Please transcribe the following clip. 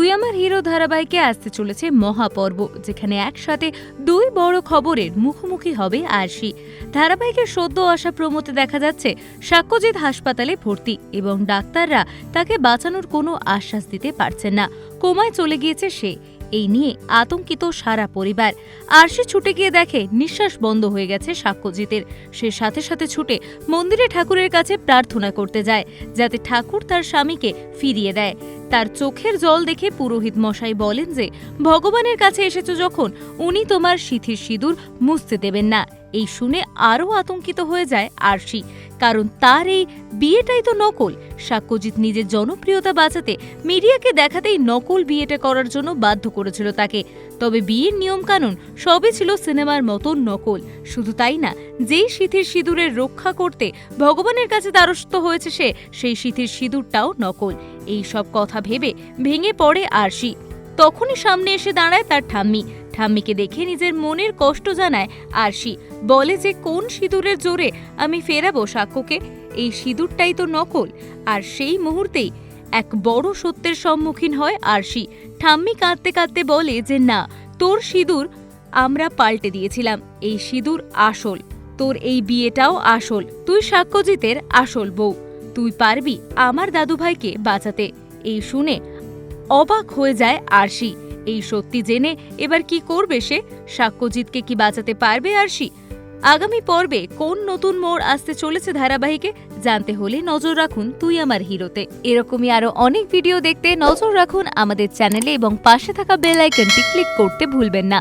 তুই আমার হিরো ধারাবাহিকে আসতে চলেছে মহাপর্ব, যেখানে একসাথে দুই বড় খবরের মুখোমুখি হবে আরশি। ধারাবাহিকের সদ্য আসা প্রমোতে দেখা যাচ্ছে সাক্ষ্যজিৎ হাসপাতালে ভর্তি এবং ডাক্তাররা তাকে বাঁচানোর কোনো আশ্বাস দিতে পারছেন না। কোমায় চলে গিয়েছে সে। এই নিয়ে আতঙ্কিত সারা পরিবার। আরশি ছুটে গিয়ে দেখে নিঃশ্বাস বন্ধ হয়ে গেছে সাক্ষ্যজিতের। সে সাথে সাথে ছুটে মন্দিরে ঠাকুরের কাছে প্রার্থনা করতে যায়, যাতে ঠাকুর তার স্বামীকে ফিরিয়ে দেয়। তার চোখের জল দেখে পুরোহিত মশাই বলেন যে, ভগবানের কাছে এসেছ যখন, উনি তোমার সিথির সিঁদুর মুছতে দেবেন না। এই শুনে আরও আতঙ্কিত হয়ে যায় আরশি, কারণ তার এই বিয়েটাই তো নকল। সাক্ষ্যজিৎ নিজের জনপ্রিয়তা বাঁচাতে মিডিয়াকে দেখাতেই নকল বিয়েটা করার জন্য বাধ্য করেছিল তাকে। তবে বিয়ের নিয়মকানুন সবই ছিল সিনেমার মতো নকল। শুধু তাই না, যেই সিথির সিঁদুরের রক্ষা করতে ভগবানের কাছে দ্বারস্থ হয়েছে সে, সেই সিথির সিঁদুরটাও নকল। এই সব কথা ভেবে ভেঙে পড়ে আরশি। তখনই সামনে এসে দাঁড়ায় তার ঠাম্মি। ঠাম্মিকে দেখে নিজের মনের কষ্ট জানায় আরশি। বলে যে, কোন সিঁদুরের জোরে আমি ফেরাবো সাক্ষ্যকে? এই সিঁদুরটাই তো নকল। আর সেই মুহূর্তেই এক বড় সত্যের সম্মুখীন হয় আরশি। ঠাম্মি কাঁদতে কাঁদতে বলে যে, না, তোর সিঁদুর আমরা পাল্টে দিয়েছিলাম। এই সিঁদুর আসল। তোর এই বিয়েটাও আসল। তুই সাক্ষ্যজিতের আসল বউ। তুই পারবি আমার দাদুভাইকে বাঁচাতে। এই শুনে অবাক হয়ে যায় আরশি। এই সত্যি জেনে এবার কি করবে সে? সাক্ষ্যজিৎকে কি বাঁচাতে পারবে আরশি? আগামী পর্বে কোন নতুন মোড় আসতে চলেছে ধারাবাহিকে জানতে হলে নজর রাখুন তুই আমার হিরোতে। এরকমই আরও অনেক ভিডিও দেখতে নজর রাখুন আমাদের চ্যানেলে এবং পাশে থাকা বেল আইকনটি ক্লিক করতে ভুলবেন না।